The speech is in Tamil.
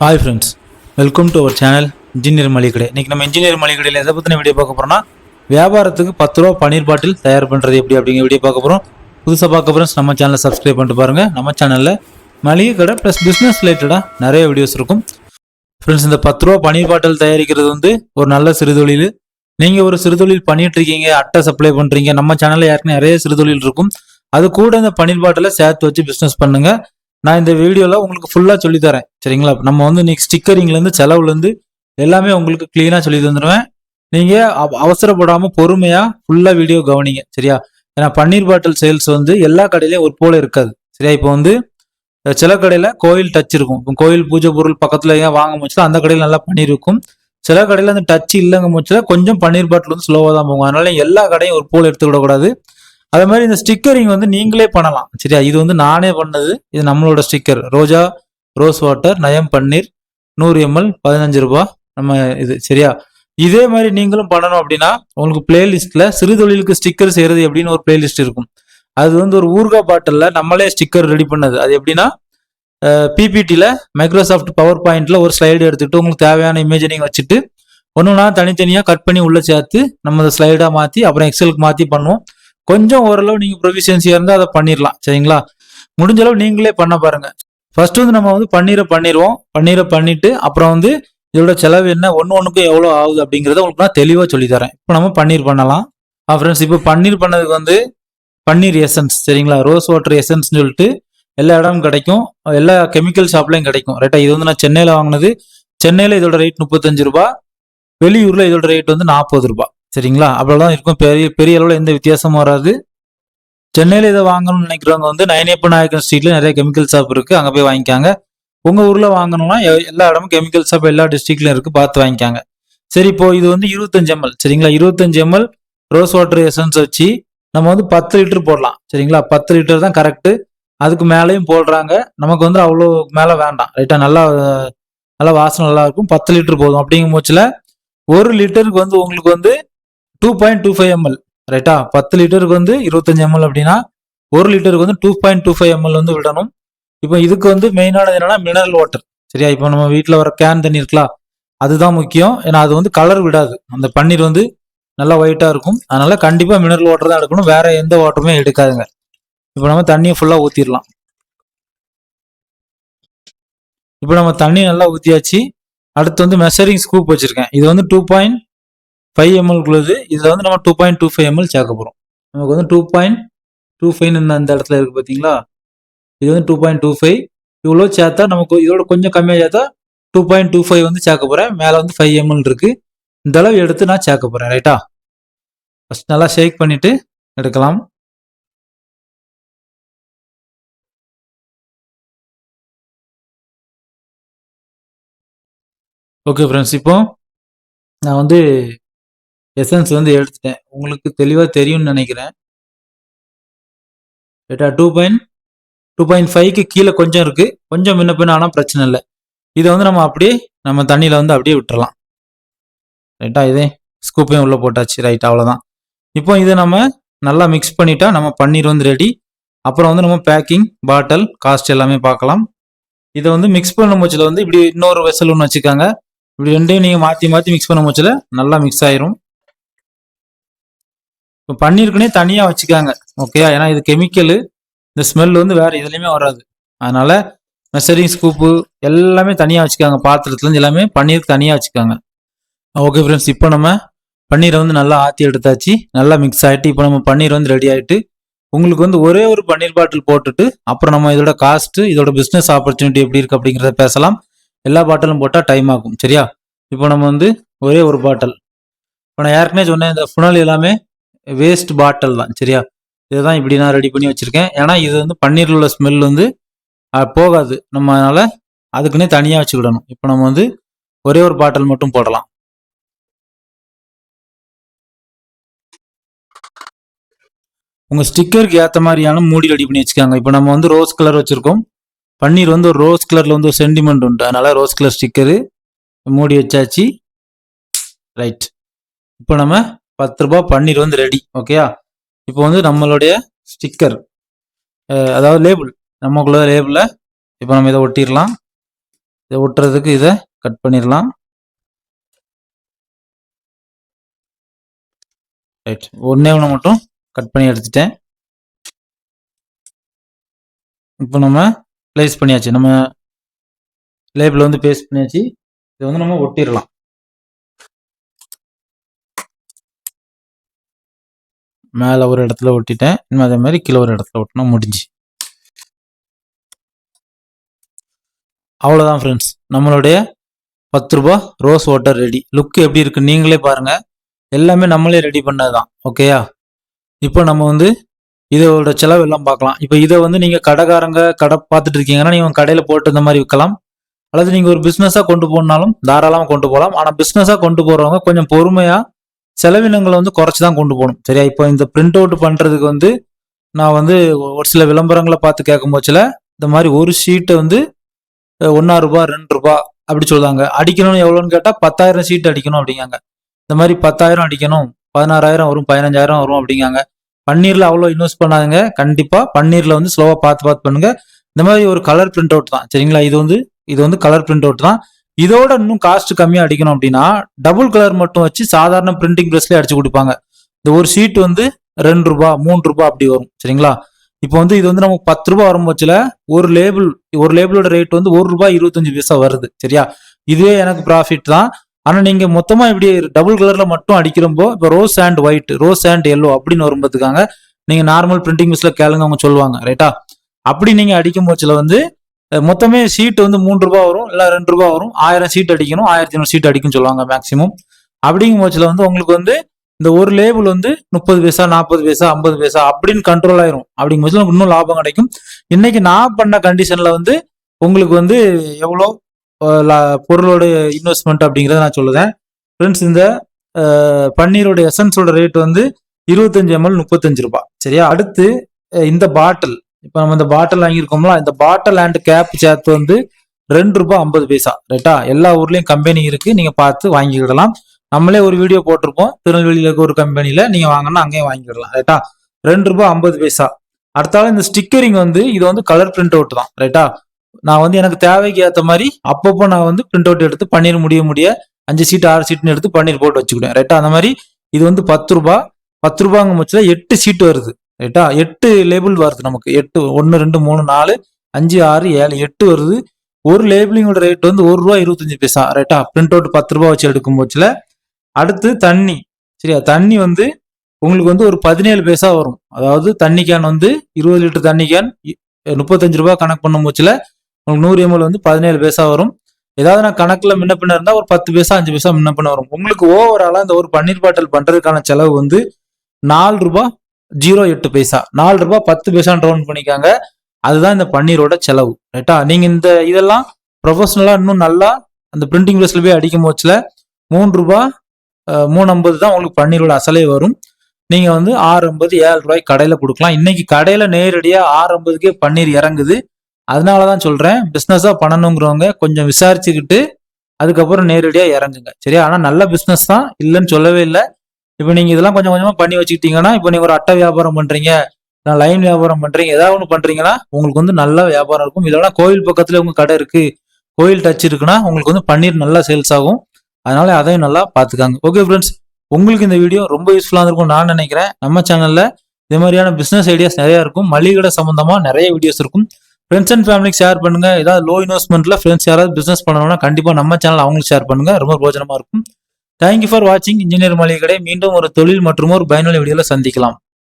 Hi friends welcome to our channel engineer மளிகை இன்னைக்கு நம்ம இன்ஜினியர் மளிகையில் எதை பற்றின வீடியோ பார்க்க போகிறோம்னா வியாபாரத்துக்கு பத்து ரூபா பன்னீர் பாட்டில் தயார் பண்ணுறது எப்படி அப்படிங்கிற வீடியோ பார்க்க போகிறோம் புதுசாக பார்க்க ஃப்ரெண்ட்ஸ் நம்ம சேனலை சப்ஸ்கிரைப் பண்ணிட்டு பாருங்கள் நம்ம சேனலில் மளிகை கடை ப்ளஸ் பிஸ்னஸ் ரிலேட்டடாக நிறைய வீடியோஸ் இருக்கும். ஃப்ரெண்ட்ஸ் இந்த பத்து ரூபா பன்னீர் பாட்டில் தயாரிக்கிறது வந்து ஒரு நல்ல சிறுதொழில். நீங்கள் ஒரு சிறுதொழில் பண்ணிட்டு இருக்கீங்க அட்டை சப்ளை பண்ணுறீங்க நம்ம சேனலில் ஏற்கனவே நிறைய சிறுதொழில் இருக்கும். அது கூட இந்த பன்னீர் பாட்டிலை சேர்த்து வச்சு பிஸ்னஸ் பண்ணுங்கள் நான் இந்த வீடியோவில் உங்களுக்கு ஃபுல்லாக சொல்லித்தரேன். சரிங்களா? நம்ம வந்து இன்னைக்கு ஸ்டிக்கரிங்லேருந்து செலவுலேருந்து எல்லாமே உங்களுக்கு க்ளீனாக சொல்லி தந்துடுவேன் நீங்கள் அவசரப்படாமல் பொறுமையாக ஃபுல்லாக வீடியோ கவனிங்க. சரியா? ஏன்னா பன்னீர் பாட்டில் சேல்ஸ் வந்து எல்லா கடையிலையும் ஒரு போல இருக்காது. சரியா? இப்போ வந்து சில கடையில் கோயில் டச் இருக்கும். இப்போ கோயில் பூஜை பொருள் பக்கத்தில் ஏன் வாங்க முடிச்சா அந்த கடையில் நல்லா பன்னீர் இருக்கும். சில கடையில் அந்த டச் இல்லைங்க முடிச்சா கொஞ்சம் பன்னீர் பாட்டில் வந்து ஸ்லோவாக தான் போகும். அதனால எல்லா கடையும் ஒரு போல் எடுத்துக்கிடக்கூடாது. அதே மாதிரி இந்த ஸ்டிக்கரிங் வந்து நீங்களே பண்ணலாம். சரியா? இது வந்து நானே பண்ணது. இது நம்மளோட ஸ்டிக்கர் ரோஜா ரோஸ் வாட்டர் நயம் பன்னீர் நூறு எம்எல் பதினஞ்சு ரூபாய் நம்ம இது சரியா? இதே மாதிரி நீங்களும் பண்ணணும் அப்படின்னா உங்களுக்கு பிளேலிஸ்ட்ல சிறு தொழிலுக்கு ஸ்டிக்கர் செய்யறது எப்படின்னு ஒரு பிளேலிஸ்ட் இருக்கும். அது வந்து ஒரு ஊர்கா பாட்டில் நம்மளே ஸ்டிக்கர் ரெடி பண்ணது. அது எப்படின்னா பிபிடியில் மைக்ரோசாஃப்ட் பவர் பாயிண்ட்ல ஒரு ஸ்லைடு எடுத்துக்கிட்டு உங்களுக்கு தேவையான இமேஜினிங் வச்சுட்டு ஒன்றுனா தனித்தனியாக கட் பண்ணி உள்ள சேர்த்து நம்ம அதை ஸ்லைடாக மாற்றி அப்புறம் எக்ஸலுக்கு மாற்றி பண்ணுவோம். கொஞ்சம் ஓரளவு நீங்கள் ப்ரொவிஷன்ஸியாக இருந்தால் அதை பண்ணிடலாம் சரிங்களா? முடிஞ்ச அளவு நீங்களே பண்ண பாருங்க. ஃபர்ஸ்ட் வந்து நம்ம வந்து பன்னீரை பண்ணிடுவோம் பன்னீரை பண்ணிட்டு அப்புறம் வந்து இதோட செலவு என்ன? ஒன்று ஒன்றுக்கும் எவ்வளோ ஆகுது அப்படிங்கிறத உங்களுக்கு நான் தெளிவாக சொல்லித்தரேன். இப்போ நம்ம பன்னீர் பண்ணலாம். ஃப்ரெண்ட்ஸ் இப்போ பன்னீர் பண்ணதுக்கு வந்து பன்னீர் எசன்ஸ் சரிங்களா? ரோஸ் வாட்டர் எசன்ஸ்னு சொல்லிட்டு எல்லா இடமும் கிடைக்கும். எல்லா கெமிக்கல் ஷாப்லையும் கிடைக்கும். ரைட்டா இது வந்து நான் சென்னையில் வாங்கினது. சென்னையில் இதோட ரேட் முப்பத்தஞ்சு ரூபா வெளியூரில் இதோட ரேட் வந்து நாற்பது ரூபா சரிங்களா? அவ்வளோதான் இருக்கும். பெரிய பெரிய அளவில் எந்த வித்தியாசமும் வராது. சென்னையில் இதை வாங்கணும்னு நினைக்கிறவங்க வந்து நயனேப்ப நாயக்கன் ஸ்ட்ரீட்ல நிறைய கெமிக்கல் ஷாப் இருக்குது அங்கே போய் வாங்கிக்காங்க. உங்கள் ஊரில் வாங்கணும்னா எ- எல்லா இடமும் கெமிக்கல் ஷாப் எல்லா டிஸ்ட்ரிக்ட்லையும் இருக்குது பார்த்து வாங்கிக்காங்க. சரி இப்போ இது வந்து இருபத்தஞ்சு எம்எல் சரிங்களா? இருபத்தஞ்சு எம்எல் ரோஸ் வாட்டர் எசன்ஸ் வச்சு நம்ம வந்து பத்து லிட்டர் போடலாம். சரிங்களா? பத்து லிட்டர் தான் கரெக்டு அதுக்கு மேலேயும் போடுறாங்க. நமக்கு வந்து அவ்வளோ மேலே வேண்டாம். ரைட்டா நல்லா நல்லா வாசனை நல்லா இருக்கும். பத்து லிட்டர் போதும். அப்படிங்கும் போச்சில் ஒரு லிட்டருக்கு வந்து உங்களுக்கு வந்து two point two five ml ரைட்டா பத்து லிட்டருக்கு வந்து இருபத்தஞ்சு எம்எல் அப்படின்னா ஒரு லிட்டருக்கு வந்து two point two five ml வந்து விடணும். இப்போ இதுக்கு வந்து மெயினானது என்னன்னா மினரல் வாட்டர் சரியா? இப்போ நம்ம வீட்டில் வர கேன் தண்ணி இருக்கலாம் அதுதான் முக்கியம். ஏன்னா அது வந்து கலர் விடாது. அந்த பன்னீர் வந்து நல்லா ஒயிட்டாக இருக்கும். அதனால கண்டிப்பாக மினரல் வாட்டர் தான் எடுக்கணும். வேற எந்த வாட்டருமே எடுக்காதுங்க. இப்போ நம்ம தண்ணியை ஃபுல்லாக ஊற்றிடலாம் இப்போ நம்ம தண்ணி நல்லா ஊற்றியாச்சு அடுத்து வந்து மெஷரிங் ஸ்கூப் வச்சுருக்கேன். இது வந்து டூ பாயிண்ட் ஃபைவ் எம்எல் உள்ளது. இதில் வந்து நம்ம two point two five ml சேர்க்க போகிறோம் நமக்கு வந்து டூ பாயிண்ட் டூ ஃபைவ் அந்த இடத்துல இருக்குது பார்த்தீங்களா இது வந்து டூ பாயிண்ட் டூ ஃபைவ் இவ்வளோ சேர்த்தா நமக்கு இதோட கொஞ்சம் கம்மியாக சேர்த்தா டூ பாயிண்ட் டூ ஃபைவ் வந்து சேர்க்க போகிறேன் மேலே வந்து ஃபைவ் எம்எல் இருக்குது இந்த அளவு எடுத்து நான் சேர்க்க போகிறேன் ரைட்டா ஃபஸ்ட் நல்லா ஷேக் பண்ணிவிட்டு எடுக்கலாம். ஓகே ஃப்ரெண்ட்ஸ் இப்போ நான் வந்து எசன்ஸ் வந்து எடுத்துட்டேன். உங்களுக்கு தெளிவாக தெரியும்னு நினைக்கிறேன். ரைட்டா டூ பாயிண்ட் டூ பாயிண்ட் ஃபைவ்க்கு கீழே கொஞ்சம் இருக்குது கொஞ்சம் முன்ன பின்ன ஆனால் பிரச்சனை இல்லை. இதை வந்து நம்ம அப்படியே நம்ம தண்ணியில் வந்து அப்படியே விட்டுறலாம். ரைட்டா இதே ஸ்கூப்பையும் உள்ளே போட்டாச்சு. ரைட் அவ்வளோதான் இப்போ இதை நம்ம நல்லா மிக்ஸ் பண்ணிட்டா நம்ம பன்னீர் வந்து ரெடி அப்புறம் வந்து நம்ம பேக்கிங் பாட்டில் காஸ்ட் எல்லாமே பார்க்கலாம். இதை வந்து மிக்ஸ் பண்ண முச்சில் வந்து இப்படி இன்னொரு வெசல் ஒன்று வச்சுக்காங்க. இப்படி ரெண்டையும் நீங்கள் மாற்றி மாற்றி மிக்ஸ் பண்ண முச்சில் நல்லா மிக்ஸ் ஆயிரும். இப்போ பன்னீருக்குனே தனியாக வச்சுக்காங்க ஓகேயா ஏன்னா இது கெமிக்கலு இந்த ஸ்மெல் வந்து வேறு எதுலேயுமே வராது. அதனால் மெஷரிங் ஸ்கூப்பு எல்லாமே தனியாக வச்சுக்காங்க பாத்திரத்துலேருந்து எல்லாமே பன்னீருக்கு தனியாக வச்சுக்காங்க ஓகே ஃப்ரெண்ட்ஸ் இப்போ நம்ம பன்னீரை வந்து நல்லா ஆற்றி எடுத்தாச்சு. நல்லா மிக்ஸ் ஆகிட்டு இப்போ நம்ம பன்னீர் வந்து ரெடி ஆகிட்டு உங்களுக்கு வந்து ஒரே ஒரு பன்னீர் பாட்டில் போட்டுட்டு அப்புறம் நம்ம இதோட காஸ்ட்டு இதோட பிஸ்னஸ் ஆப்பர்ச்சுனிட்டி எப்படி இருக்குது அப்படிங்கிறத பேசலாம். எல்லா பாட்டிலும் போட்டால் டைம் ஆகும் சரியா? இப்போ நம்ம வந்து ஒரே ஒரு பாட்டில். இப்போ நான் ஏற்கனவே சொன்னேன் இந்த ஃபுனல் எல்லாமே வேஸ்ட் பாட்டில் தான் சரியா? இதுதான் இப்படி நான் ரெடி பண்ணி வச்சுருக்கேன். ஏன்னா இது வந்து பன்னீரில் உள்ள ஸ்மெல் வந்து போகாது. நம்ம அதனால் அதுக்குன்னே தனியாக வச்சுக்கிடணும். இப்போ நம்ம வந்து ஒரே ஒரு பாட்டில் மட்டும் போடலாம். உங்கள் ஸ்டிக்கருக்கு ஏற்ற மாதிரியான மூடி ரெடி பண்ணி வச்சுக்காங்க. இப்போ நம்ம வந்து ரோஸ் கலர் வச்சுருக்கோம். பன்னீர் வந்து ஒரு ரோஸ் கலரில் வந்து ஒரு சென்டிமெண்ட் உண்டு. அதனால் ரோஸ் கலர் ஸ்டிக்கரு மூடி வச்சாச்சு. ரைட் இப்போ நம்ம பத்து ரூபாய் பன்னீர் வந்து ரெடி ஓகேயா இப்போ வந்து நம்மளுடைய ஸ்டிக்கர் அதாவது லேபிள் நமக்குள்ள லேபிளில் இப்போ நம்ம இதை ஒட்டிடலாம். இதை ஒட்டுறதுக்கு இதை கட் பண்ணிடலாம். ரைட் ஒன்றே ஒன்று மட்டும் கட் பண்ணி எடுத்துட்டேன். இப்போ நம்ம பிளேஸ் பண்ணியாச்சு. நம்ம லேபிள் வந்து பேஸ்ட் பண்ணியாச்சு. இதை வந்து நம்ம ஒட்டிடலாம். மேலே ஒரு இடத்துல ஒட்டிட்டேன். இன்னும் அதே மாதிரி கீழே ஒரு இடத்துல ஒட்டினா முடிஞ்சு. அவ்வளோதான் ஃப்ரெண்ட்ஸ் நம்மளுடைய பத்து ரூபா ரோஸ் வாட்டர் ரெடி லுக் எப்படி இருக்கு நீங்களே பாருங்க. எல்லாமே நம்மளே ரெடி பண்ணது தான் ஓகேயா இப்போ நம்ம வந்து இதோட செலவு எல்லாம் பார்க்கலாம். இப்போ இதை வந்து நீங்கள் கடைக்காரங்க கடை பார்த்துட்டு இருக்கீங்கன்னா நீங்கள் கடையில் போட்டு இந்த மாதிரி விற்கலாம். அல்லது நீங்கள் ஒரு பிஸ்னஸாக கொண்டு போனாலும் தாராளமாக கொண்டு போகலாம். ஆனால் பிஸ்னஸாக கொண்டு போகிறவங்க கொஞ்சம் பொறுமையாக செலவினங்களை வந்து குறைச்சி தான் கொண்டு போகணும். சரியா? இப்போ இந்த பிரிண்ட் அவுட் பண்ணுறதுக்கு வந்து நான் வந்து ஒரு சில விளம்பரங்களை பார்த்து கேட்கும் போச்சில் இந்த மாதிரி ஒரு ஷீட்டை வந்து ஒன்றா ரூபா ரெண்டு ரூபா அப்படி சொல்லுவாங்க. அடிக்கணும்னு எவ்வளோன்னு கேட்டால் பத்தாயிரம் ஷீட் அடிக்கணும் அப்படிங்காங்க. இந்த மாதிரி பத்தாயிரம் அடிக்கணும் பதினாறாயிரம் வரும் பதினஞ்சாயிரம் வரும் அப்படிங்காங்க. பன்னீரில் அவ்வளோ இன்வெஸ்ட் பண்ணாதுங்க. கண்டிப்பாக பன்னீரில் வந்து ஸ்லோவாக பார்த்து பார்த்து பண்ணுங்கள் இந்த மாதிரி ஒரு கலர் பிரிண்ட் அவுட் தான். சரிங்களா? இது வந்து இது வந்து கலர் பிரிண்ட் அவுட் தான். இதோட இன்னும் காஸ்ட் கம்மியா அடிக்கணும் அப்படின்னா டபுள் கலர் மட்டும் வச்சு சாதாரண பிரிண்டிங் பிரஸ்லேயே அடிச்சு கொடுப்பாங்க. இந்த ஒரு ஷீட் வந்து ரெண்டு ரூபா மூணு ரூபா அப்படி வரும். சரிங்களா? இப்போ வந்து இது வந்து நமக்கு பத்து ரூபா வரும் ஒரு லேபிள் ஒரு லேபிளோட ரேட் வந்து ஒரு ரூபாய் இருபத்தஞ்சு பைசா வருது. சரியா? இதுவே எனக்கு ப்ராஃபிட் தான். ஆனா நீங்க மொத்தமா இப்படி டபுள் கலர்ல மட்டும் அடிக்கிறப்போ இப்போ rose and white rose and yellow அப்படின்னு வரும்போதுக்காங்க நீங்க நார்மல் பிரிண்டிங் மிஸ்ல கேளுங்க அவங்க சொல்லுவாங்க ரைட்டா அப்படி நீங்க அடிக்கும் போச்சுல வந்து மொத்தமே சீட்டு வந்து மூணு ரூபா வரும் இல்ல ரெண்டு ரூபா வரும். ஆயிரம் சீட் அடிக்கணும் ஆயிரத்தி ஐநூறு சீட் அடிக்கும் சொல்லுவாங்க மேக்ஸிமம் அப்படிங்கும் போச்சுல வந்து உங்களுக்கு வந்து இந்த ஒரு லேபிள் வந்து முப்பது பைசா நாற்பது பைசா ஐம்பது பைசா அப்படின்னு கண்ட்ரோல் ஆயிரும். அப்படிங்கும் போது உங்களுக்கு இன்னும் லாபம் கிடைக்கும். இன்னைக்கு நான் பண்ண கண்டிஷன்ல வந்து உங்களுக்கு வந்து எவ்வளோ லா- பொருளோட இன்வெஸ்ட்மெண்ட் அப்படிங்கிறத நான் சொல்லுதேன். ஃப்ரெண்ட்ஸ் இந்த பன்னீரோட எசன்ஸோட ரேட் வந்து இருபத்தஞ்சு எம்எல் முப்பத்தஞ்சு ரூபாய் சரியா? அடுத்து இந்த பாட்டில் இப்போ நம்ம இந்த பாட்டில் வாங்கியிருக்கோம்ல இந்த பாட்டில் அண்ட் கேப் சேர்த்து வந்து ரெண்டு ரூபாய் ஐம்பது பைசா ரைட்டா எல்லா ஊர்லயும் கம்பெனி இருக்கு நீங்க பார்த்து வாங்கிக்கிடலாம். நம்மளே ஒரு வீடியோ போட்டிருப்போம் திருநெல்வேலியில் இருக்க ஒரு கம்பெனில நீங்க வாங்கினா அங்கேயும் வாங்கிக்கிடலாம் ரைட்டா ரெண்டு ரூபாய் ஐம்பது பைசா. அடுத்தாலும் இந்த ஸ்டிக்கரிங் வந்து இது வந்து கலர் பிரிண்ட் அவுட் தான் ரைட்டா நான் வந்து எனக்கு தேவைக்கு ஏற்ற மாதிரி அப்பப்போ நான் வந்து பிரிண்ட் அவுட் எடுத்து பன்னீர் முடிய முடிய அஞ்சு சீட் ஆறு சீட்னு எடுத்து பன்னீர் போட்டு வச்சுக்கிட்டேன் ரைட்டா அந்த மாதிரி இது வந்து பத்து ரூபாய் பத்து ரூபாங்க முச்சுல எட்டு சீட் வருது. ரைட்டா எட்டு லேபிள் வருது நமக்கு. எட்டு ஒன்று ரெண்டு மூணு நாலு அஞ்சு ஆறு ஏழு எட்டு வருது. ஒரு லேபிளிங்கோட ரேட் வந்து ஒரு ரூபா இருபத்தஞ்சு பைசா. ரைட்டா பிரிண்ட் அவுட் பத்து ரூபா வச்சு எடுக்கும் போச்சுல. அடுத்து தண்ணி. சரியா? தண்ணி வந்து உங்களுக்கு வந்து ஒரு பதினேழு பைசா வரும். அதாவது தண்ணி கேன் வந்து இருபது லிட்டர் தண்ணி கேன் முப்பத்தஞ்சு ரூபாய் கணக்கு பண்ணும் போச்சுல. உங்களுக்கு நூறு எம்எல் வந்து பதினேழு பைசா வரும். ஏதாவது நான் கணக்கில் முன்ன பின்ன இருந்தால் ஒரு பத்து பைசா அஞ்சு பைசா முன்ன பின்ன வரும். உங்களுக்கு ஓவராலாக இந்த ஒரு பன்னீர் பாட்டில் பண்ணுறதுக்கான செலவு வந்து நாலு ரூபா ஜீரோ எட்டு பைசா. நாலு ரூபாய் பத்து பைசான் ரவுண்ட் பண்ணிக்காங்க. அதுதான் இந்த பன்னீரோட செலவு. ரைட்டா நீங்க இந்த இதெல்லாம் ப்ரொஃபஷனலா இன்னும் நல்லா அந்த பிரிண்டிங் ப்ரெஸ்ல போய் அடிக்கும் போச்சுல மூணு ரூபாய் மூணு ஐம்பது தான் உங்களுக்கு பன்னீரோட அசலே வரும். நீங்க வந்து ஆறு ஐம்பது ஏழு ரூபாய் கடையில கொடுக்கலாம். இன்னைக்கு கடையில நேரடியா ஆறு ஐம்பதுக்கே பன்னீர் இறங்குது. அதனாலதான் சொல்றேன் பிஸ்னஸா பண்ணணுங்கிறவங்க கொஞ்சம் விசாரிச்சுக்கிட்டு அதுக்கப்புறம் நேரடியா இறங்குங்க. சரியா? ஆனா நல்ல பிஸ்னஸ் தான். இல்லைன்னு சொல்லவே இல்லை. இப்போ நீங்கள் இதெல்லாம் கொஞ்சம் கொஞ்சமாக பண்ணி வச்சுக்கிட்டீங்கன்னா இப்போ நீங்கள் ஒரு அட்டை வியாபாரம் பண்ணுறீங்க நான் லைன் வியாபாரம் பண்ணுறீங்க ஏதாவது ஒன்று பண்ணுறீங்கன்னா உங்களுக்கு வந்து நல்ல வியாபாரம் இருக்கும். இதெல்லாம் கோயில் பக்கத்தில் உங்கள் கடை இருக்குது கோயில் டச் இருக்குன்னா உங்களுக்கு வந்து பன்னீர் நல்லா சேல்ஸ் ஆகும். அதனால அதையும் நல்லா பார்த்துக்காங்க ஓகே ஃப்ரெண்ட்ஸ் உங்களுக்கு இந்த வீடியோ ரொம்ப யூஸ்ஃபுல்லாக இருக்கும் நான் நினைக்கிறேன். நம்ம சேனலில் இது மாதிரியான பிஸ்னஸ் ஐடியாஸ் நிறையா இருக்கும். மளிகை கடை சம்மந்தமாக நிறைய வீடியோஸ் இருக்கும். ஃப்ரெண்ட்ஸ் அண்ட் ஃபேமிலிக்கு ஷேர் பண்ணுங்கள் ஏதாவது லோ இன்வெஸ்ட்மெண்ட்டில் ஃப்ரெண்ட்ஸ் யாராவது பிஸ்னஸ் பண்ணணும்னா கண்டிப்பாக நம்ம சேனல் அவங்களுக்கு ஷேர் பண்ணுங்க. ரொம்ப பிரோஜனமாக இருக்கும். தேங்க்யூ ஃபார் வாட்சிங் இன்ஜினியர் மளிகை கடை மீண்டும் ஒரு தொழில் மற்றும் ஒரு பயனுள்ள வீடியோவில் சந்திக்கலாம்.